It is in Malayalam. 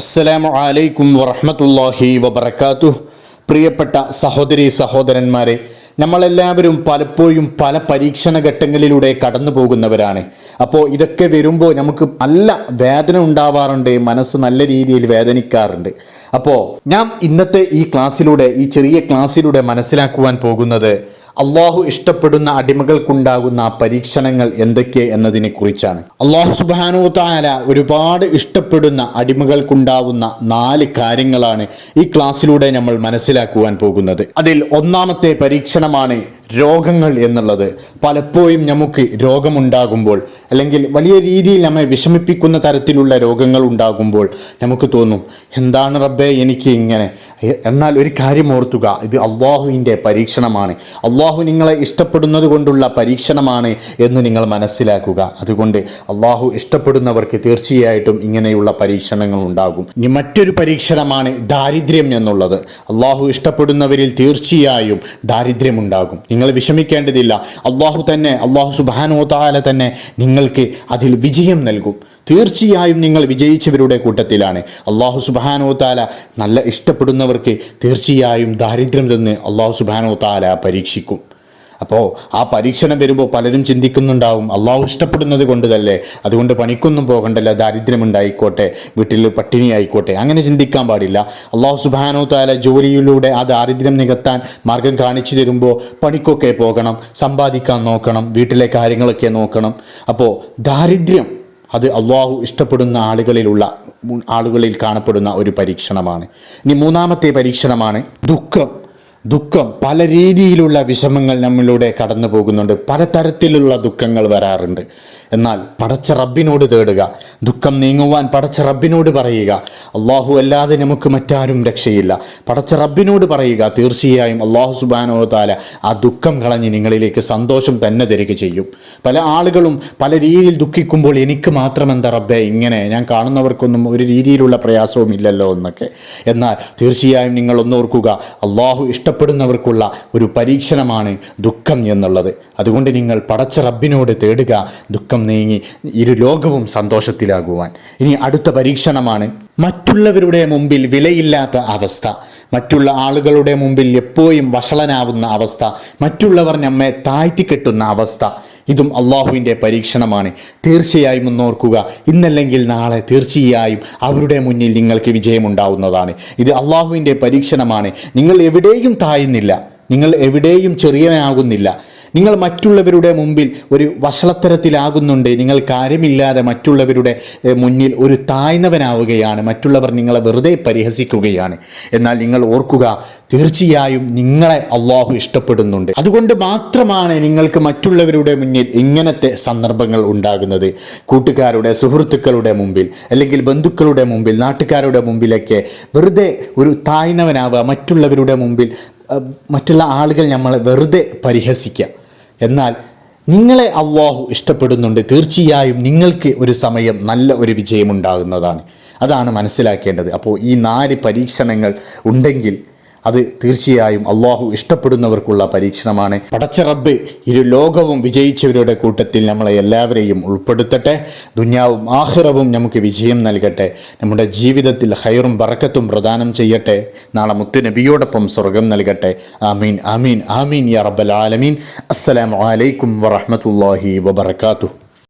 അസ്സലാമു അലൈക്കും വറഹമത്തല്ലാഹി വബർക്കാത്തു പ്രിയപ്പെട്ട സഹോദരി സഹോദരന്മാരെ നമ്മളെല്ലാവരും പലപ്പോഴും പല പരീക്ഷണ ഘട്ടങ്ങളിലൂടെ കടന്നു പോകുന്നവരാണ്. അപ്പോൾ ഇതൊക്കെ വരുമ്പോൾ നമുക്ക് നല്ല വേദന ഉണ്ടാവാറുണ്ട് മനസ്സ് നല്ല രീതിയിൽ വേദനിക്കാറുണ്ട്. അപ്പോൾ ഞാൻ ഇന്നത്തെ ഈ ക്ലാസ്സിലൂടെ ഈ ചെറിയ ക്ലാസ്സിലൂടെ മനസ്സിലാക്കുവാൻ പോകുന്നത് അള്ളാഹു ഇഷ്ടപ്പെടുന്ന അടിമകൾക്കുണ്ടാകുന്ന പരീക്ഷണങ്ങൾ എന്തൊക്കെ എന്നതിനെ കുറിച്ചാണ്. അള്ളാഹു സുബാനു താര ഒരുപാട് ഇഷ്ടപ്പെടുന്ന അടിമകൾക്കുണ്ടാവുന്ന നാല് കാര്യങ്ങളാണ് ഈ ക്ലാസ്സിലൂടെ നമ്മൾ മനസ്സിലാക്കുവാൻ പോകുന്നത്. അതിൽ ഒന്നാമത്തെ പരീക്ഷണമാണ് രോഗങ്ങൾ എന്നുള്ളത് പലപ്പോഴും നമുക്ക് രോഗമുണ്ടാകുമ്പോൾ അല്ലെങ്കിൽ വലിയ രീതിയിൽ നമ്മെ വിഷമിപ്പിക്കുന്ന തരത്തിലുള്ള രോഗങ്ങൾ ഉണ്ടാകുമ്പോൾ നമുക്ക് തോന്നും എന്താണ് റബ്ബേ എനിക്ക് ഇങ്ങനെ? എന്നാൽ ഒരു കാര്യം ഓർത്തുക ഇത് അള്ളാഹുവിന്റെ പരീക്ഷണമാണ്. അള്ളാഹു നിങ്ങളെ ഇഷ്ടപ്പെടുന്നത് കൊണ്ടുള്ള പരീക്ഷണമാണ് എന്ന് നിങ്ങൾ മനസ്സിലാക്കുക. അതുകൊണ്ട് അള്ളാഹു ഇഷ്ടപ്പെടുന്നവർക്ക് തീർച്ചയായിട്ടും ഇങ്ങനെയുള്ള പരീക്ഷണങ്ങൾ ഉണ്ടാകും. ഇനി മറ്റൊരു പരീക്ഷണമാണ് ദാരിദ്ര്യം എന്നുള്ളത്. അള്ളാഹു ഇഷ്ടപ്പെടുന്നവരിൽ തീർച്ചയായും ദാരിദ്ര്യമുണ്ടാകും. നിങ്ങൾ വിഷമിക്കേണ്ടതില്ല. അള്ളാഹു തന്നെ അള്ളാഹു സുബാനോ താല തന്നെ നിങ്ങൾക്ക് അതിൽ വിജയം നൽകും. തീർച്ചയായും നിങ്ങൾ വിജയിച്ചവരുടെ കൂട്ടത്തിലാണ്. അള്ളാഹു സുബാനോ താല നല്ല ഇഷ്ടപ്പെടുന്നവർക്ക് തീർച്ചയായും ദാരിദ്ര്യം തന്ന് അള്ളാഹു സുബാനോ താല പരീക്ഷിക്കും. അപ്പോൾ ആ പരീക്ഷണം വരുമ്പോൾ പലരും ചിന്തിക്കുന്നുണ്ടാവും അള്ളാഹു ഇഷ്ടപ്പെടുന്നത് കൊണ്ട് അതുകൊണ്ട് പണിക്കൊന്നും പോകണ്ടല്ല ദാരിദ്ര്യമുണ്ടായിക്കോട്ടെ വീട്ടിൽ പട്ടിണി ആയിക്കോട്ടെ. അങ്ങനെ ചിന്തിക്കാൻ പാടില്ല. അള്ളാഹു സുബാനോ താല ജോലിയിലൂടെ ആ ദാരിദ്ര്യം നികത്താൻ മാർഗം കാണിച്ചു തരുമ്പോൾ പണിക്കൊക്കെ പോകണം സമ്പാദിക്കാൻ നോക്കണം വീട്ടിലെ കാര്യങ്ങളൊക്കെ നോക്കണം. അപ്പോൾ ദാരിദ്ര്യം അത് അള്ളാഹു ഇഷ്ടപ്പെടുന്ന ആളുകളിലുള്ള ആളുകളിൽ കാണപ്പെടുന്ന ഒരു പരീക്ഷണമാണ്. ഇനി മൂന്നാമത്തെ പരീക്ഷണമാണ് ദുഃഖം. ദുഃഖം. പല രീതിയിലുള്ള വിഷമങ്ങൾ നമ്മളിലൂടെ കടന്നു പോകുന്നുണ്ട് പലതരത്തിലുള്ള ദുഃഖങ്ങൾ വരാറുണ്ട്. എന്നാൽ പടച്ച റബ്ബിനോട് തേടുക. ദുഃഖം നീങ്ങുവാൻ പടച്ച റബ്ബിനോട് പറയുക. അള്ളാഹു അല്ലാതെ നമുക്ക് മറ്റാരും രക്ഷയില്ല. പടച്ച റബ്ബിനോട് പറയുക. തീർച്ചയായും അള്ളാഹു സുബാനോ താല ആ ദുഃഖം കളഞ്ഞ് നിങ്ങളിലേക്ക് സന്തോഷം തന്നെ തരിക ചെയ്യും. പല ആളുകളും പല രീതിയിൽ ദുഃഖിക്കുമ്പോൾ എനിക്ക് മാത്രം എന്താ റബ്ബെ ഇങ്ങനെ ഞാൻ കാണുന്നവർക്കൊന്നും ഒരു രീതിയിലുള്ള പ്രയാസവും ഇല്ലല്ലോ എന്നൊക്കെ. എന്നാൽ തീർച്ചയായും നിങ്ങൾ ഒന്നോർക്കുക അള്ളാഹു ഇഷ്ടപ്പെടുന്നവർക്കുള്ള ഒരു പരീക്ഷണമാണ് ദുഃഖം എന്നുള്ളത്. അതുകൊണ്ട് നിങ്ങൾ പടച്ച റബ്ബിനോട് തേടുക. ദുഃഖം നീങ്ങി ഇരു ലോകവും സന്തോഷത്തിലാകുവാൻ. ഇനി അടുത്ത പരീക്ഷണമാണ്. മറ്റുള്ളവരുടെ മുമ്പിൽ വിലയില്ലാത്ത അവസ്ഥ. മറ്റുള്ള ആളുകളുടെ മുമ്പിൽ എപ്പോഴും വഷളനാവുന്ന അവസ്ഥ. മറ്റുള്ളവർ നമ്മെ താഴ്ത്തിക്കെട്ടുന്ന അവസ്ഥ. ഇതും അള്ളാഹുവിന്റെ പരീക്ഷണമാണ്. തീർച്ചയായും ഒന്നോർക്കുക. ഇന്നല്ലെങ്കിൽ നാളെ തീർച്ചയായും അവരുടെ മുന്നിൽ നിങ്ങൾക്ക് വിജയമുണ്ടാവുന്നതാണ്. ഇത് അള്ളാഹുവിന്റെ പരീക്ഷണമാണ്. നിങ്ങൾ എവിടെയും താഴുന്നില്ല. നിങ്ങൾ എവിടെയും ചെറിയവനാകുന്നില്ല. നിങ്ങൾ മറ്റുള്ളവരുടെ മുമ്പിൽ ഒരു വഷളത്തരത്തിലാകുന്നുണ്ട്. നിങ്ങൾ കാര്യമില്ലാതെ മറ്റുള്ളവരുടെ മുന്നിൽ ഒരു താഴ്ന്നവനാവുകയാണ്. മറ്റുള്ളവർ നിങ്ങളെ വെറുതെ പരിഹസിക്കുകയാണ്. എന്നാൽ നിങ്ങൾ ഓർക്കുക തീർച്ചയായും നിങ്ങളെ അള്ളാഹു ഇഷ്ടപ്പെടുന്നുണ്ട്. അതുകൊണ്ട് മാത്രമാണ് നിങ്ങൾക്ക് മറ്റുള്ളവരുടെ മുന്നിൽ ഇങ്ങനത്തെ സന്ദർഭങ്ങൾ ഉണ്ടാകുന്നത്. കൂട്ടുകാരുടെ സുഹൃത്തുക്കളുടെ മുമ്പിൽ അല്ലെങ്കിൽ ബന്ധുക്കളുടെ മുമ്പിൽ നാട്ടുകാരുടെ മുമ്പിലൊക്കെ വെറുതെ ഒരു താഴ്ന്നവനാവുക മറ്റുള്ളവരുടെ മുമ്പിൽ മറ്റുള്ള ആളുകൾ നമ്മളെ വെറുതെ പരിഹസിക്കുക. എന്നാൽ നിങ്ങളെ അള്ളാഹു ഇഷ്ടപ്പെടുന്നുണ്ട് തീർച്ചയായും നിങ്ങൾക്ക് ഒരു സമയം നല്ല ഒരു വിജയമുണ്ടാകുന്നതാണ്. അതാണ് മനസ്സിലാക്കേണ്ടത്. അപ്പോൾ ഈ നാല് പരീക്ഷണങ്ങൾ ഉണ്ടെങ്കിൽ അത് തീർച്ചയായും അള്ളാഹു ഇഷ്ടപ്പെടുന്നവർക്കുള്ള പരീക്ഷണമാണ്. പടച്ച റബ്ബ് ഇരു ലോകവും വിജയിച്ചവരുടെ കൂട്ടത്തിൽ നമ്മളെ എല്ലാവരെയും ഉൾപ്പെടുത്തട്ടെ. ദുന്യാവും ആഹ്റവും നമുക്ക് വിജയം നൽകട്ടെ. നമ്മുടെ ജീവിതത്തിൽ ഹൈറും ബറക്കത്തും പ്രദാനം ചെയ്യട്ടെ. നാളെ മുത്തു നബിയോടൊപ്പം സ്വർഗം നൽകട്ടെ. ആമീൻ ആമീൻ ആമീൻ യാ റബ്ബൽ ആലമീൻ. അസ്സലാമു അലൈക്കും വറഹ്മത്തുള്ളാഹി വബറകാതുഹു.